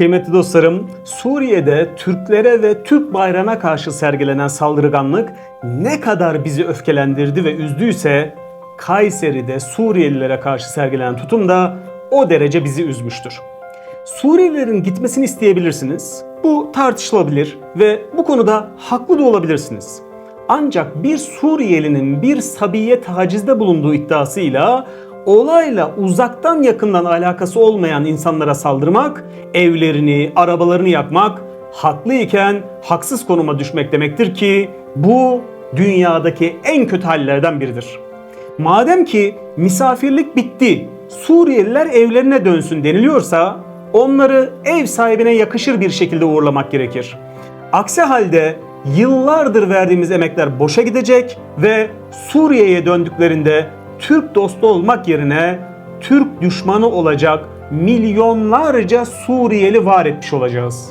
Kıymetli dostlarım, Suriye'de Türklere ve Türk bayrağına karşı sergilenen saldırganlık ne kadar bizi öfkelendirdi ve üzdüyse Kayseri'de Suriyelilere karşı sergilenen tutum da o derece bizi üzmüştür. Suriyelilerin gitmesini isteyebilirsiniz. Bu tartışılabilir ve bu konuda haklı da olabilirsiniz. Ancak bir Suriyelinin bir sabiye tacizde bulunduğu iddiasıyla olayla uzaktan yakından alakası olmayan insanlara saldırmak, evlerini, arabalarını yakmak, haklıyken haksız konuma düşmek demektir ki bu dünyadaki en kötü hallerden biridir. Madem ki misafirlik bitti, Suriyeliler evlerine dönsün deniliyorsa onları ev sahibine yakışır bir şekilde uğurlamak gerekir. Aksi halde yıllardır verdiğimiz emekler boşa gidecek ve Suriye'ye döndüklerinde Türk dostu olmak yerine Türk düşmanı olacak milyonlarca Suriyeli var etmiş olacağız.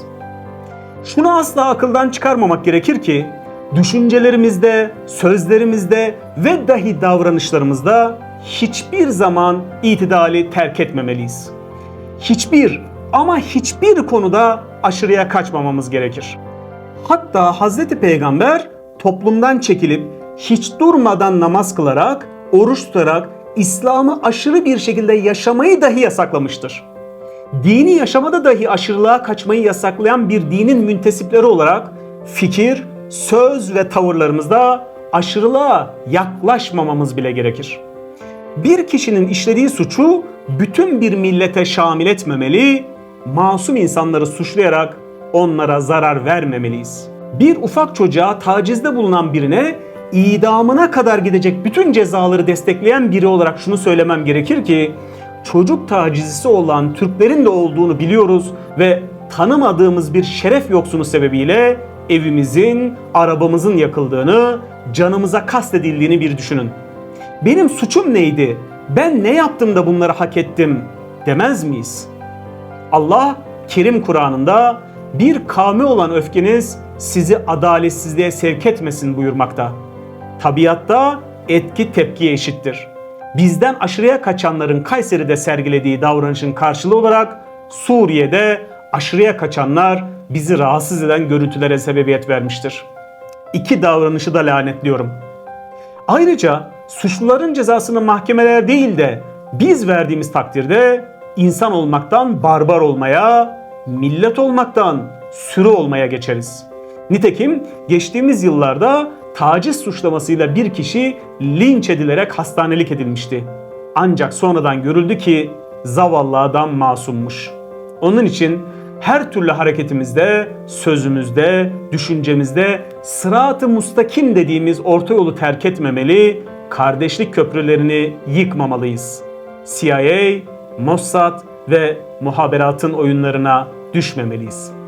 Şunu asla akıldan çıkarmamak gerekir ki düşüncelerimizde, sözlerimizde ve dahi davranışlarımızda hiçbir zaman itidali terk etmemeliyiz. Hiçbir ama hiçbir konuda aşırıya kaçmamamız gerekir. Hatta Hazreti Peygamber toplumdan çekilip hiç durmadan namaz kılarak, oruç tutarak İslam'ı aşırı bir şekilde yaşamayı dahi yasaklamıştır. Dini yaşamada dahi aşırılığa kaçmayı yasaklayan bir dinin müntesipleri olarak fikir, söz ve tavırlarımızda aşırılığa yaklaşmamamız bile gerekir. Bir kişinin işlediği suçu bütün bir millete şamil etmemeli, masum insanları suçlayarak onlara zarar vermemeliyiz. Bir ufak çocuğa tacizde bulunan birine idamına kadar gidecek bütün cezaları destekleyen biri olarak şunu söylemem gerekir ki çocuk tacizcisi olan Türklerin de olduğunu biliyoruz ve tanımadığımız bir şeref yoksunu sebebiyle evimizin, arabamızın yakıldığını, canımıza kastedildiğini bir düşünün. Benim suçum neydi? Ben ne yaptım da bunları hak ettim demez miyiz? Allah Kerim Kur'an'ında bir kavme olan öfkeniz sizi adaletsizliğe sevk etmesin buyurmakta. Tabiatta etki tepkiye eşittir. Bizden aşırıya kaçanların Kayseri'de sergilediği davranışın karşılığı olarak Suriye'de aşırıya kaçanlar bizi rahatsız eden görüntülere sebebiyet vermiştir. İki davranışı da lanetliyorum. Ayrıca suçluların cezasını mahkemeler değil de biz verdiğimiz takdirde insan olmaktan barbar olmaya, millet olmaktan sürü olmaya geçeriz. Nitekim geçtiğimiz yıllarda taciz suçlamasıyla bir kişi linç edilerek hastanelik edilmişti. Ancak sonradan görüldü ki zavallı adam masummuş. Onun için her türlü hareketimizde, sözümüzde, düşüncemizde sırat-ı mustakim dediğimiz orta yolu terk etmemeli, kardeşlik köprülerini yıkmamalıyız. CIA, Mossad ve muhaberatın oyunlarına düşmemeliyiz.